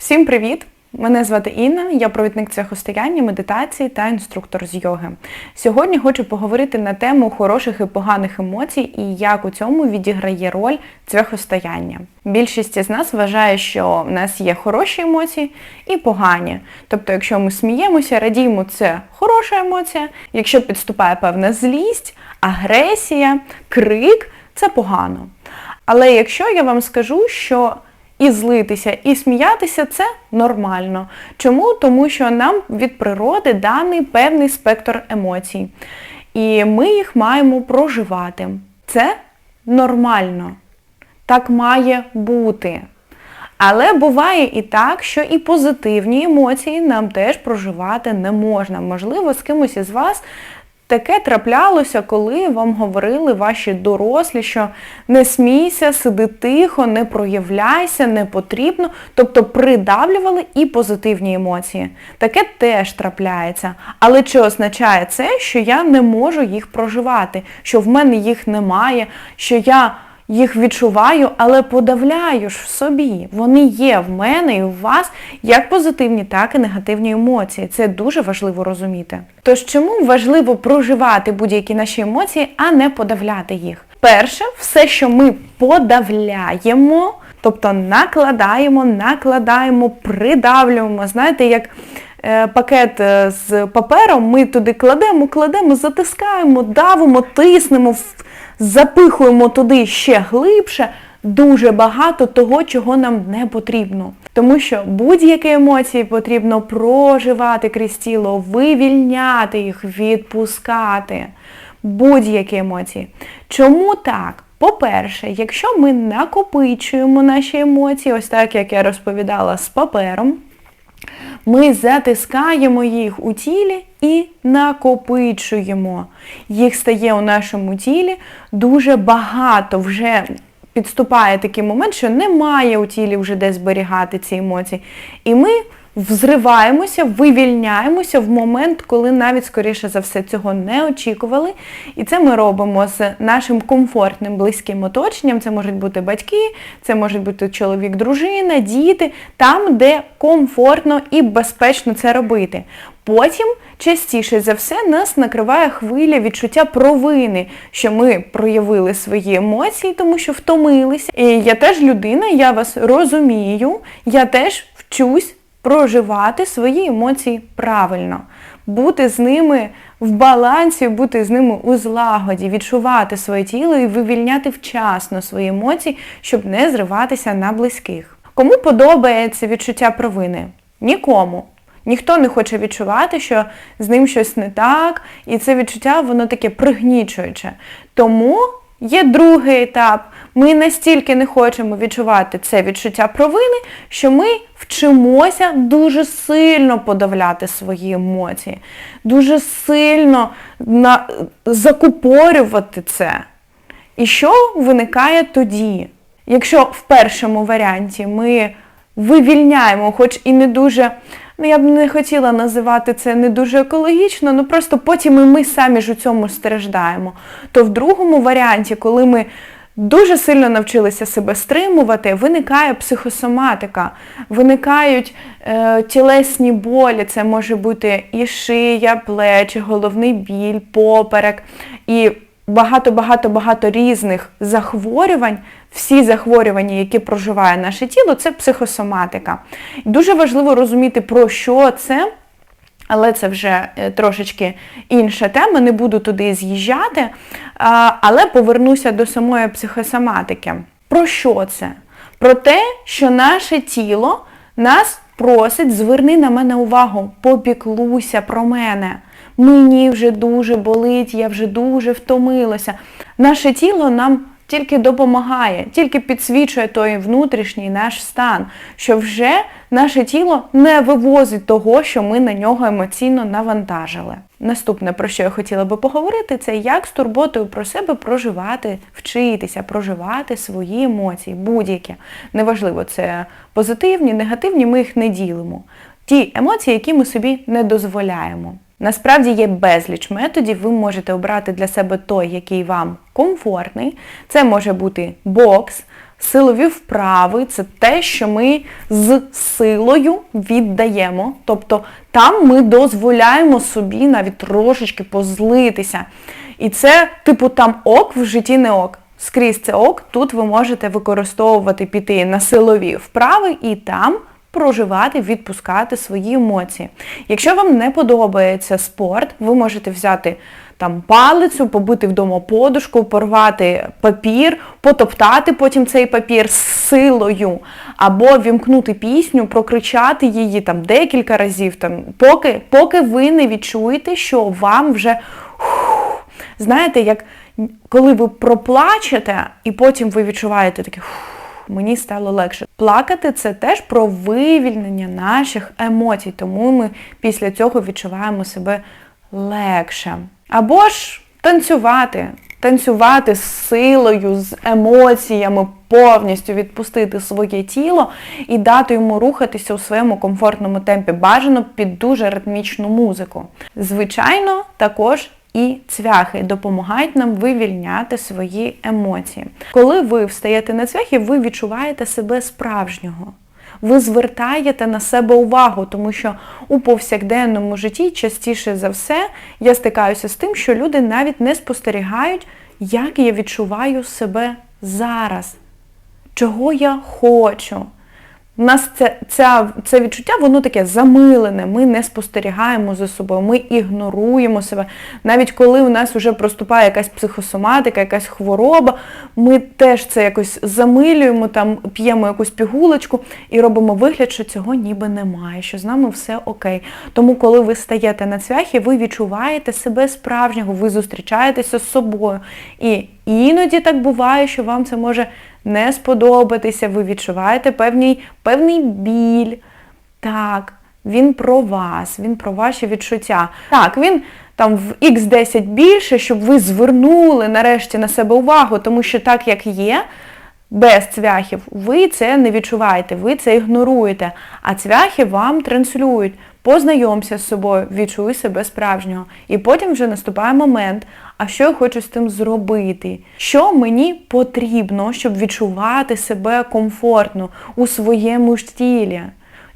Всім привіт! Мене звати Інна, я провідник цвяхостояння, медитації та інструктор з йоги. Сьогодні хочу поговорити на тему хороших і поганих емоцій і як у цьому відіграє роль цвяхостояння. Більшість із нас вважає, що в нас є хороші емоції і погані. Тобто, якщо ми сміємося, радіємо, це хороша емоція. Якщо підступає певна злість, агресія, крик, це погано. Але якщо я вам скажу, що і злитися, і сміятися це нормально. Чому? Тому що нам від природи даний певний спектр емоцій. І ми їх маємо проживати. Це нормально. Так має бути. Але буває і так, що і позитивні емоції нам теж проживати не можна. Можливо, з кимось із вас таке траплялося, коли вам говорили ваші дорослі, що не смійся, сиди тихо, не проявляйся, не потрібно. Тобто придавлювали і позитивні емоції. Таке теж трапляється. Але чи означає це, що я не можу їх проживати, що в мене їх немає, що я їх відчуваю, але подавляю ж в собі. Вони є в мене і в вас як позитивні, так і негативні емоції. Це дуже важливо розуміти. Тож чому важливо проживати будь-які наші емоції, а не подавляти їх? Перше, все, що ми подавляємо, тобто накладаємо, накладаємо, придавлюємо, знаєте, як пакет е, з папером, ми туди кладемо, кладемо, затискаємо, давимо, тиснемо, запихуємо туди ще глибше дуже багато того, чого нам не потрібно. Тому що будь-які емоції потрібно проживати крізь тіло, вивільняти їх, відпускати. Будь-які емоції. Чому так? По-перше, якщо ми накопичуємо наші емоції, ось так як я розповідала з папером, ми затискаємо їх у тілі і накопичуємо. Їх стає у нашому тілі дуже багато. Вже підступає такий момент, що немає у тілі вже де зберігати ці емоції. І ми взриваємося, вивільняємося в момент, коли навіть, скоріше за все, цього не очікували. І це ми робимо з нашим комфортним близьким оточенням. Це можуть бути батьки, це можуть бути чоловік, дружина, діти, там, де комфортно і безпечно це робити. Потім, частіше за все, нас накриває хвиля відчуття провини, що ми проявили свої емоції, тому що втомилися. І я теж людина, я вас розумію, я теж вчусь проживати свої емоції правильно, бути з ними в балансі, бути з ними у злагоді, відчувати своє тіло і вивільняти вчасно свої емоції, щоб не зриватися на близьких. Кому подобається відчуття провини? Нікому. Ніхто не хоче відчувати, що з ним щось не так, і це відчуття воно таке пригнічуюче. Тому є другий етап. Ми настільки не хочемо відчувати це відчуття провини, що ми вчимося дуже сильно подавляти свої емоції, дуже сильно на... закупорювати це. І що виникає тоді? Якщо в першому варіанті ми вивільняємо, хоч і не дуже, ну я б не хотіла називати це не дуже екологічно, ну просто потім і ми самі ж у цьому страждаємо. То в другому варіанті, коли ми дуже сильно навчилися себе стримувати, виникає психосоматика, виникають е, тілесні болі, це може бути і шия, плечі, головний біль, поперек, і багато-багато-багато різних захворювань, всі захворювання, які проживає наше тіло, це психосоматика. Дуже важливо розуміти, про що це, але це вже е, трошечки інша тема, не буду туди з'їжджати, але повернуся до самої психосоматики. Про що це? Про те, що наше тіло нас просить, зверни на мене увагу, попіклуйся про мене. Мені вже дуже болить, я вже дуже втомилася. Наше тіло нам тільки допомагає, тільки підсвічує той внутрішній наш стан, що вже наше тіло не вивозить того, що ми на нього емоційно навантажили. Наступне, про що я хотіла би поговорити, це як з турботою про себе проживати, вчитися, проживати свої емоції, будь-які. Неважливо, це позитивні, негативні, ми їх не ділимо. Ті емоції, які ми собі не дозволяємо. Насправді є безліч методів, ви можете обрати для себе той, який вам комфортний. Це може бути бокс, Силові вправи це те, що ми з силою віддаємо. Тобто там ми дозволяємо собі навіть трошечки позлитися. І це, типу, там ок в житті не ок. Скрізь це ок, тут ви можете використовувати піти на силові вправи і там проживати, відпускати свої емоції. Якщо вам не подобається спорт, ви можете взяти там палицю, побити вдома подушку, порвати папір, потоптати потім цей папір з силою, або вімкнути пісню, прокричати її там декілька разів, там, поки, поки ви не відчуєте, що вам вже знаєте, як коли ви проплачете, і потім ви відчуваєте таке мені стало легше. Плакати це теж про вивільнення наших емоцій, тому ми після цього відчуваємо себе легше. Або ж танцювати. Танцювати з силою, з емоціями, повністю відпустити своє тіло і дати йому рухатися у своєму комфортному темпі, бажано під дуже ритмічну музику. Звичайно, також і цвяхи допомагають нам вивільняти свої емоції. Коли ви встаєте на цвяхи, ви відчуваєте себе справжнього. Ви звертаєте на себе увагу, тому що у повсякденному житті частіше за все я стикаюся з тим, що люди навіть не спостерігають, як я відчуваю себе зараз, чого я хочу. Нас це, ця, це відчуття, воно таке замилене, ми не спостерігаємо за собою, ми ігноруємо себе. Навіть коли у нас вже проступає якась психосоматика, якась хвороба, ми теж це якось замилюємо, там п'ємо якусь пігулочку і робимо вигляд, що цього ніби немає, що з нами все окей. Тому, коли ви стаєте на цвяхи, ви відчуваєте себе справжнього, ви зустрічаєтеся з собою. І іноді так буває, що вам це може не сподобатися, ви відчуваєте певний, певний біль. Так, він про вас, він про ваші відчуття. Так, він там в X10 більше, щоб ви звернули нарешті на себе увагу, тому що так, як є, без цвяхів, ви це не відчуваєте, ви це ігноруєте. А цвяхи вам транслюють. Познайомся з собою, відчуй себе справжнього. І потім вже наступає момент, а що я хочу з тим зробити? Що мені потрібно, щоб відчувати себе комфортно у своєму ж тілі?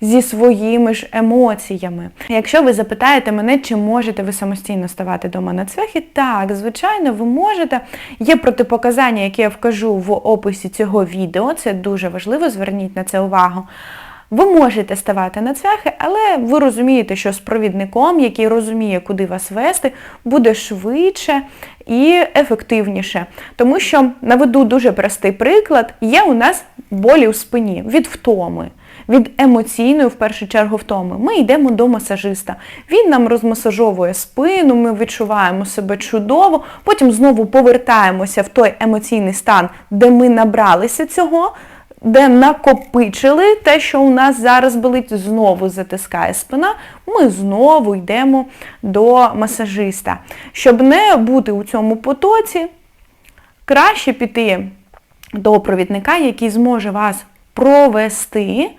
Зі своїми ж емоціями. Якщо ви запитаєте мене, чи можете ви самостійно ставати дома на цвяхи, так, звичайно, ви можете. Є протипоказання, які я вкажу в описі цього відео, це дуже важливо, зверніть на це увагу. Ви можете ставати на цвяхи, але ви розумієте, що з провідником, який розуміє, куди вас вести, буде швидше і ефективніше. Тому що, наведу дуже простий приклад, є у нас болі у спині від втоми. Від емоційної, в першу чергу, втоми. Ми йдемо до масажиста. Він нам розмасажовує спину, ми відчуваємо себе чудово, потім знову повертаємося в той емоційний стан, де ми набралися цього де накопичили те, що у нас зараз болить, знову затискає спина, ми знову йдемо до масажиста. Щоб не бути у цьому потоці, краще піти до провідника, який зможе вас провести,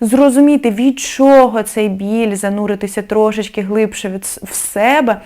зрозуміти, від чого цей біль, зануритися трошечки глибше в себе.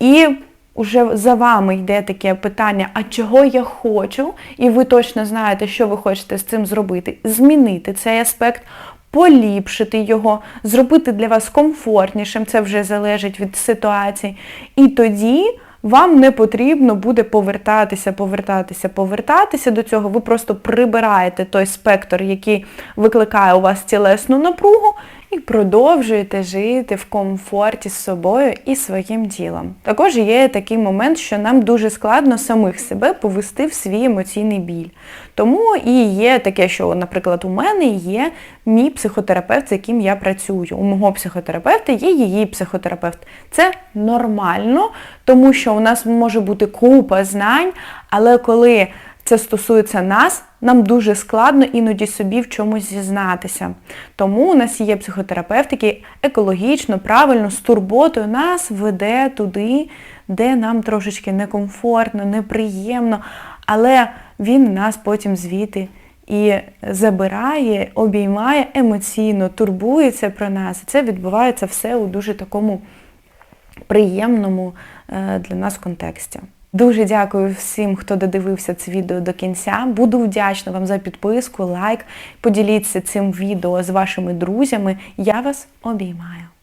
І Уже за вами йде таке питання, а чого я хочу, і ви точно знаєте, що ви хочете з цим зробити. Змінити цей аспект, поліпшити його, зробити для вас комфортнішим, це вже залежить від ситуації. І тоді вам не потрібно буде повертатися, повертатися, повертатися до цього. Ви просто прибираєте той спектр, який викликає у вас тілесну напругу, і продовжуєте жити в комфорті з собою і своїм тілом. Також є такий момент, що нам дуже складно самих себе повести в свій емоційний біль. Тому і є таке, що, наприклад, у мене є мій психотерапевт, з яким я працюю. У мого психотерапевта є її психотерапевт. Це нормально, тому що у нас може бути купа знань, але коли це стосується нас, нам дуже складно іноді собі в чомусь зізнатися. Тому у нас є психотерапевт, який екологічно, правильно, з турботою нас веде туди, де нам трошечки некомфортно, неприємно, але він нас потім звідти і забирає, обіймає емоційно, турбується про нас. І це відбувається все у дуже такому приємному е, для нас контексті. Дуже дякую всім, хто додивився це відео до кінця. Буду вдячна вам за підписку, лайк. Поділіться цим відео з вашими друзями. Я вас обіймаю.